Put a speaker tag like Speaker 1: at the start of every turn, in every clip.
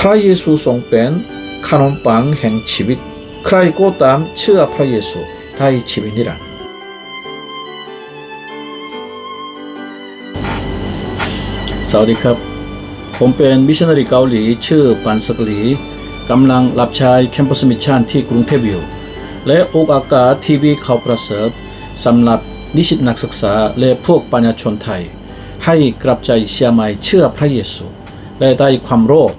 Speaker 1: พระเยซูทรงเป็นขนมปังแห่งชีวิต ใครก็ตามเชื่อพระเยซูได้ชีวิตนิรันดร์สวัสดีครับ ผมเป็นมิชชันนารีเกาหลี ชื่อปันสกลีกำลังรับใช้แคมปัสมิชชั่นที่กรุงเทพอยู่ และออกอากาศทีวีเขาประเสริฐสำหรับนิสิตนักศึกษาและพวกปัญญาชนไทย ให้กลับใจเชื่อใหม่เชื่อพระเยซู และได้ความรอด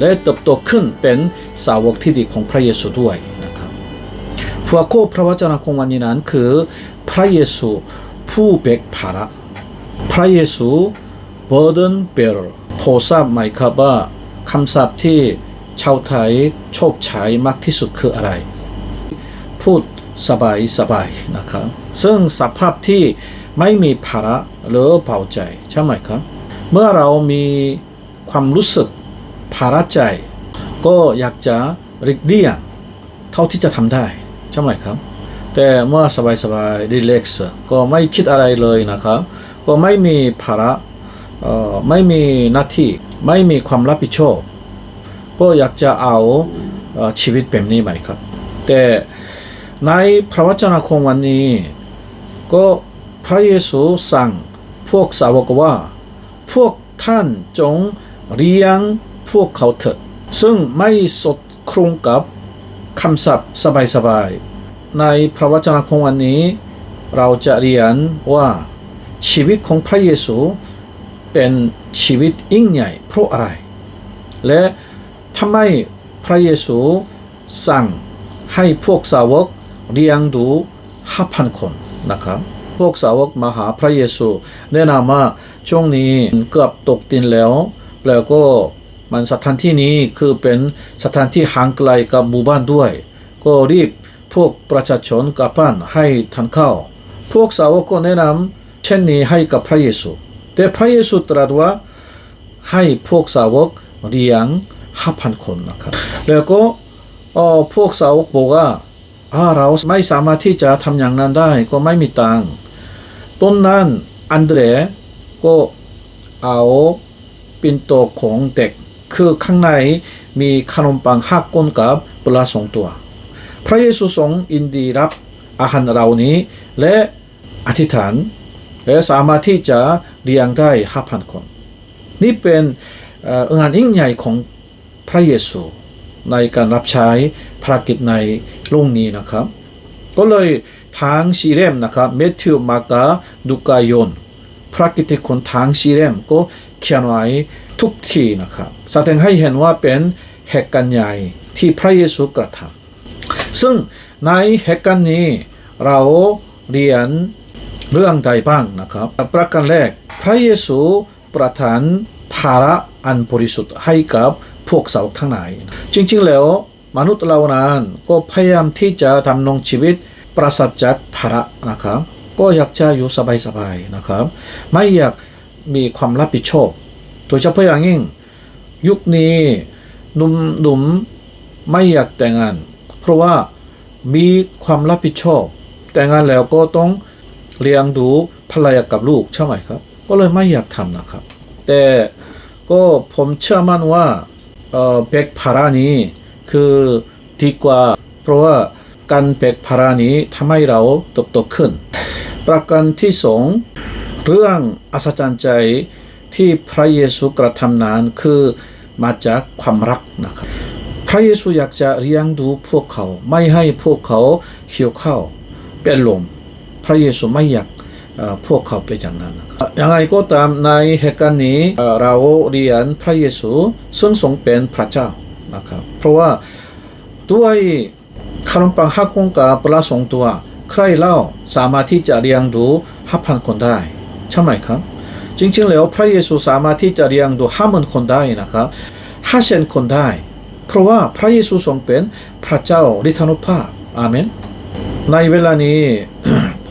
Speaker 1: และเติบโตขึ้นเป็นสาวกที่ดีของพระเยซูด้วยนะครับหัวข้อพระวจนะของวันนี้นั้นคือพระเยซูผู้แบกภาระพระเยซู burden bearer พอทราบไหมครับว่าคำศัพท์ที่ชาวไทยชอบใช้มากที่สุดคืออะไร พูดสบายสบายนะครับ ซึ่งสภาพที่ไม่มีภาระหรือเบาใจใช่ไหมครับ เมื่อเรามีความรู้สึก ภาระใจ ก็อยากจะริกเลี่ยงเท่าที่จะทำได้ใช่ไหมครับ แต่เมื่อสบายสบายรีแลกซ์ก็ไม่คิดอะไรเลยนะครับ ก็ไม่มีภาระไม่มีหน้าที่ไม่มีความรับผิดชอบ ก็อยากจะเอาชีวิตแบบนี้ไหมครับ แต่ในพระวจนะของวันนี้ ก็พระเยซูสั่งพวกสาวกว่า พวกท่านจงเลี้ยง พวกเขาเถิด ซึ่งไม่สดครุงกับคำศัพท์สบายๆ ในพระวจนะของวันนี้ เราจะเรียนว่าชีวิตของพระเยซูเป็นชีวิตยิ่งใหญ่เพราะอะไร และทำไมพระเยซูสั่งให้พวกสาวกเลี้ยงดูห้าพันคนนะครับ พวกสาวกมาหาพระเยซูแนะนำว่าช่วงนี้เกือบตกดินแล้ว แล้วก็ มันสถานที่นี้คือเป็นสถานที่ห่างไกลกับหมู่บ้านด้วย ก็รีบพวกประชาชนกับบ้านให้ทานเข้า พวกสาวกก็แนะนำเช่นนี้ให้กับพระเยซู แต่พระเยซูตรัสว่าให้พวกสาวกเลี้ยงห้าพันคนนะครับแล้วก็พวกสาวกบอกว่าเราไม่สามารถที่จะทำอย่างนั้นได้ก็ไม่มีตังต้นนั้นอันเดรก็เอาปินโตของเด็ก คือข้างในมีขนมปังห้าก้นกับปลาสองตัว พระเยซูทรงอินดีรับอาหารเหล่านี้และอธิษฐาน และสามารถที่จะเลี้ยงได้ห้าพันคน นี่เป็นงานยิ่งใหญ่ของพระเยซูในการรับใช้ภารกิจในโลกนี้นะครับ ก็เลยทางซีเรมนะครับเมธิวมาร์กาดูกายนพระกิติคุณทางซีเรมก็เขียนไว้ ทุกทีนะครับแสดงให้เห็นว่าเป็นเหตุการณ์ใหญ่ที่พระเยซูกระทำซึ่งในเหตุการณ์นี้เราเรียนเรื่องใดบ้างนะครับ ประการแรกพระเยซูประทานภาระอันบริสุทธิ์ให้กับพวกสาวกทั้งหลาย จริงๆแล้วมนุษย์เรานั้นก็พยายามที่จะดำรงชีวิตปราศจากภาระนะครับ ก็อยากจะอยู่สบายๆนะครับ ไม่อยากมีความรับผิดชอบ โดยเฉพาะอย่างยิ่ง ยุคนี้หนุ่มหนุ่มไม่อยากแต่งงาน เพราะว่ามีความรับผิดชอบ แต่งงานแล้วก็ต้องเลี้ยงดูภรรยากับลูกใช่ไหมครับ ก็เลยไม่อยากทำนะครับ แต่ก็ผมเชื่อมั่นว่าเอ่อแบกภาระนี้คือดีกว่า เพราะว่าการแบกภาระนี้ทำให้เราติบโตขึ้น ประการที่สองเรื่องอัศจรรย์ใจ ที่พระเยซูกระทำนั้นคือมาจากความรักนะครับ พระเยซูอยากจะเลี้ยงดูพวกเขา ไม่ให้พวกเขาหิวข้าเป็นลม พระเยซูไม่อยากพวกเขาเป็นอย่างนั้นยังไงก็ตามในเหตุการณ์นี้เราเรียนพระเยซูซึ่งทรงเป็นพระเจ้านะครับเพราะว่าด้วยขนมปังห้าก้อนกับปลาสองตัว ใครเล่าสามารถที่จะเลี้ยงดูห้าพันคนได้ ใช่ไหมครับ จริงๆแล้วพระเยซูสามารถที่จะเลี้ยงดูห้าหมื่นคนได้นะครับห้าแสนคนได้ เพราะว่าพระเยซูทรงเป็นพระเจ้าฤทธานุภาพอาเมน ในเวลานี้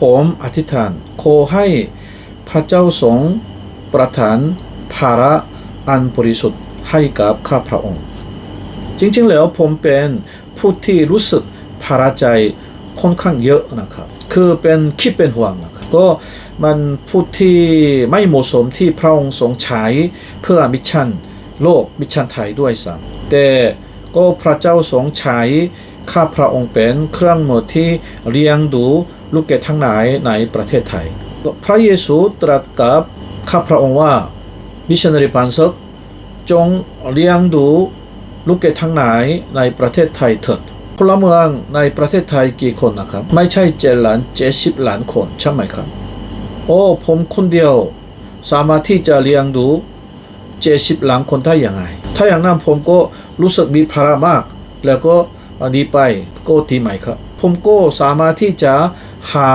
Speaker 1: ผมอธิษฐานขอให้พระเจ้าทรงประทานภาระอันบริสุทธิ์ให้กับข้าพระองค์ จริงๆแล้วผมเป็นผู้ที่รู้สึกภาระใจค่อนข้างเยอะนะครับ คือเป็นคิดเป็นห่วงนะครับก็ มันผู้ที่ไม่เหมาะสมที่พระองค์ทรงใช้เพื่อมิชชั่นโลกมิชชันไทยด้วยซ้ำแต่ก็พระเจ้าทรงใช้ข้าพระองค์เป็นเครื่องมือที่เลี้ยงดูลูกแกะทั้งหลายในประเทศไทย พระเยซูตรัสกับข้าพระองค์ว่ามิชชันนารีปันซึกจงเลี้ยงดูลูกแกะทั้งหลายในประเทศไทยเถิดพลเมืองในประเทศไทยกี่คนนะครับ ไม่ใช่เจ็ดล้านเจ็ดสิบล้านคนใช่ไหมครับ โอ้ผมคนเดียว สามารถที่จะเลี้ยงดูเจ็ดสิบหล้านคนได้ยังไงถ้าอย่างนั้นผมก็รู้สึกมีภาระมาก แล้วก็อันนี้ไปก็ทีใหม่ครับ ผมก็สามารถที่จะหา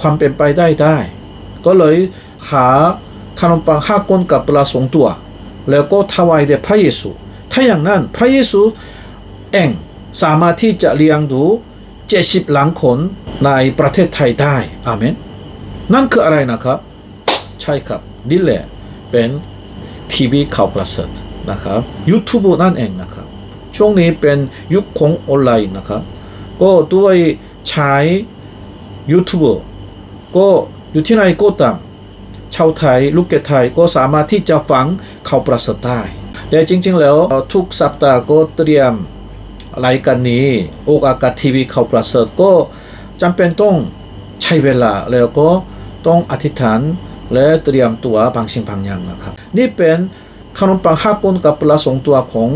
Speaker 1: ความเป็นไปได้ได้ ก็เลยหาขนมปังห้าก้นกับปลาสองตัว แล้วก็ถวายแด่พระเยซู ถ้าอย่างนั้นพระเยซูเองสามารถที่จะเลี้ยงดูเจ็ดสิบหล้านคนในประเทศไทยได้อาเมน นั่นคืออะไรนะครับ ใช่ครับนี่แหละเป็นทีวีข่าวประเสริฐนะครับยูทูบนั่นเองนะครับ ช่วงนี้เป็นยุคของออนไลน์นะครับ ก็ด้วยใช้ยูทูบก็อยู่ที่ไหนก็ตามชาวไทยลูกเกดไทยก็สามารถที่จะฟังข่าวประเสริฐได้แต่จริง ๆ แล้วทุกสัปดาห์ก็เตรียมรายการนี้โอกอากาศทีวีข่าวประเสริฐก็จำเป็นต้องใช้เวลาแล้วก็ ต้องอธิษฐานและเตรียมตัวบางสิ่งบางอย่างนะครับ นี่เป็นขนมปังห้าก้นกับปลาสองตัวของ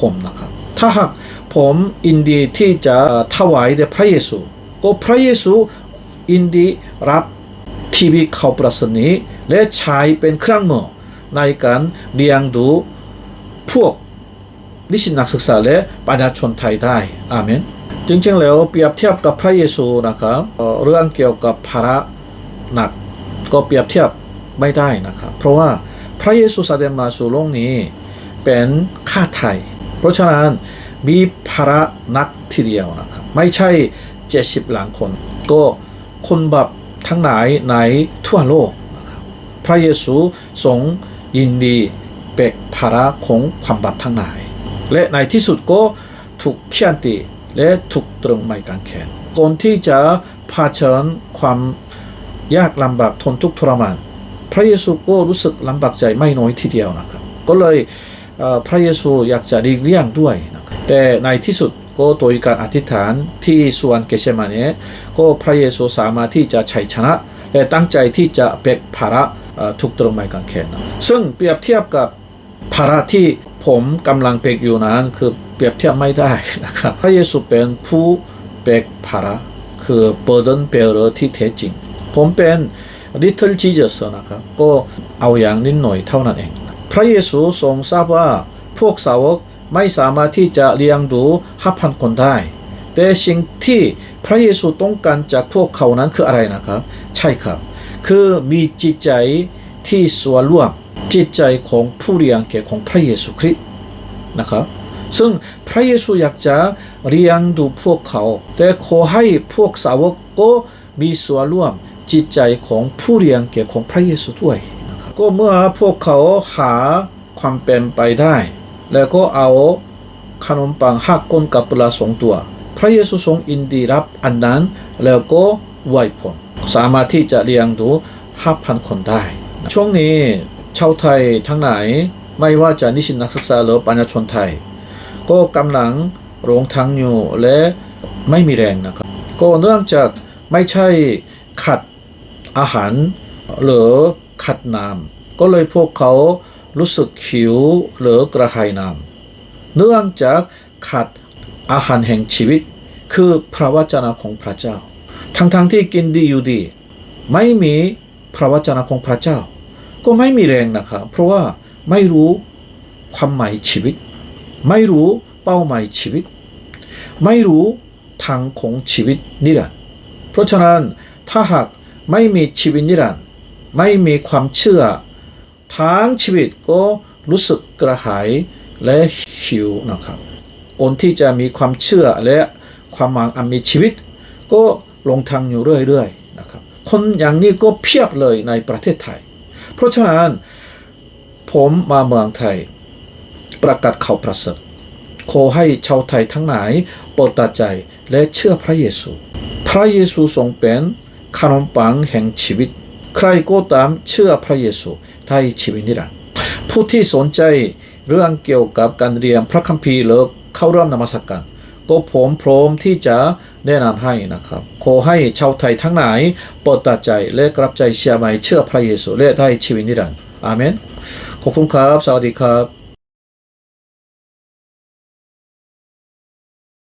Speaker 1: ผมนะครับ ถ้าหากผมอินดีที่จะถวายแด่พระเยซู ก็พระเยซูอินดีรับทีวีข่าวประเสริฐนี้และใช้เป็นเครื่องมือในการเลี้ยงดูพวกนิสิตนักศึกษาและประชาชนไทยได้ อาเมน จริงๆแล้วเปรียบเทียบกับพระเยซูนะครับเรื่องเกี่ยวกับภาระ หนักก็เปรียบเทียบไม่ได้นะครับ เพราะว่าพระเยซูเสด็จมาสู่โลกนี้เป็นค่าไถ่เพราะฉะนั้นมีภาระนักทีเดียวนะครับ ไม่ใช่ 70ล้านคน ก็คนแบาปทั้งหลายในทั่วโลกนะครับพระเยซูทรงยินดีเปกภาระของความบาปทั้งหลาย และในที่สุดก็ถูกเคี่ยนตีและถูกตรึงไม้กางเขนก่อนที่จะเผชิญความ ยากลำบากทนทุกข์ทรมาน พระเยซูก็รู้สึกลำบากใจไม่น้อยทีเดียวนะครับ ก็เลยพระเยซูอยากจะดีกเลี่ยงด้วยนะครับแต่ในที่สุดก็โดยการอธิษฐานที่สวนเกเชมาเนก็พระเยซูสามารถที่จะชัยชนะ และตั้งใจที่จะเบกภาระทุกตรงไม้กางเขนซึ่งเปรียบเทียบกับภาระที่ผมกำลังเบกอยู่นั้นคือเปรียบเทียบไม่ได้นะครับพระเยซูเป็นผู้เบกภาระคือ burden bearer ที่แท้จริง ผมเป็น Little Jesus นะครับก็เอาอย่างนิดหน่อยเท่านั้นเอง พระเยซูทรงทราบว่าพวกสาวกไม่สามารถที่จะเลี้ยงดูห้าพันคนได้ แต่สิ่งที่พระเยซูต้องการจากพวกเขานั้นคืออะไรนะครับ ใช่ครับ คือมีจิตใจที่ส่วนร่วมจิตใจของผู้เลี้ยงแก่ของพระเยซูคริสต์นะครับซึ่งพระเยซูอยากจะเลี้ยงดูพวกเขา แต่ขอให้พวกสาวกก็มีส่วนร่วม จิตใจของผู้เลี้ยงแก่ของพระเยซูด้วยก็เมื่อพวกเขาหาความเป็นไปได้ แล้วก็เอาขนมปังห้าก้นกับปลาสองตัว พระเยซูทรงอินดีรับอันนั้น แล้วก็ไหวผลสามารถที่จะเลี้ยงดูห้าพันคนได้ ช่วงนี้ชาวไทยทั้งหลายไม่ว่าจะนิสิตนักศึกษาหรือประชาชนไทย ก็กำลังหลงทางอยู่และไม่มีแรงนะครับ ก็เนื่องจากไม่ใช่ขัด อาหารหรือขัดน้ำก็เลยพวกเขารู้สึกหิวหรือกระหายน้ำเนื่องจากขัดอาหารแห่งชีวิต คือพระวจนะของพระเจ้า ทั้งๆทที่กินดีอยู่ดี ไม่มีพระวจนะของพระเจ้า ก็ไม่มีแรงนะครับเพราะว่าไม่รู้ความหมายชีวิต ไม่รู้เป้าหมายชีวิต ไม่รู้ทางของชีวิตนิรันดร์เพราะฉะนั้นถ้าหาก ไม่มีชีวิตนิรันดร์ไม่มีความเชื่อ ทั้งชีวิตก็รู้สึกกระหายและหิวนะครับ คนที่จะมีความเชื่อและความหวังอันมีชีวิต ก็ลงทางอยู่เรื่อยๆนะครับ คนอย่างนี้ก็เพียบเลยในประเทศไทย เพราะฉะนั้นผมมาเมืองไทยประกาศข่าวประเสริฐขอให้ชาวไทยทั้งหลายโปรดตัดใจและเชื่อพระเยซู พระเยซูทรงเป็น ขนมปังแห่งชีวิต ใครก็ตามเชื่อพระเยซูได้ชีวิตนิรันดร์ผู้ที่สนใจเรื่องเกี่ยวกับการเรียนพระคัมภีร์หรือเข้าร่วมนมัสการก็ผมพร้อมที่จะแนะนำให้นะครับ ขอให้ชาวไทยทั้งหลายเปิดตาใจและกลับใจเชื่อใหม่เชื่อพระเยซูและได้ชีวิตนิรันดร์อาเมนขอบคุณครับ สวัสดีครับ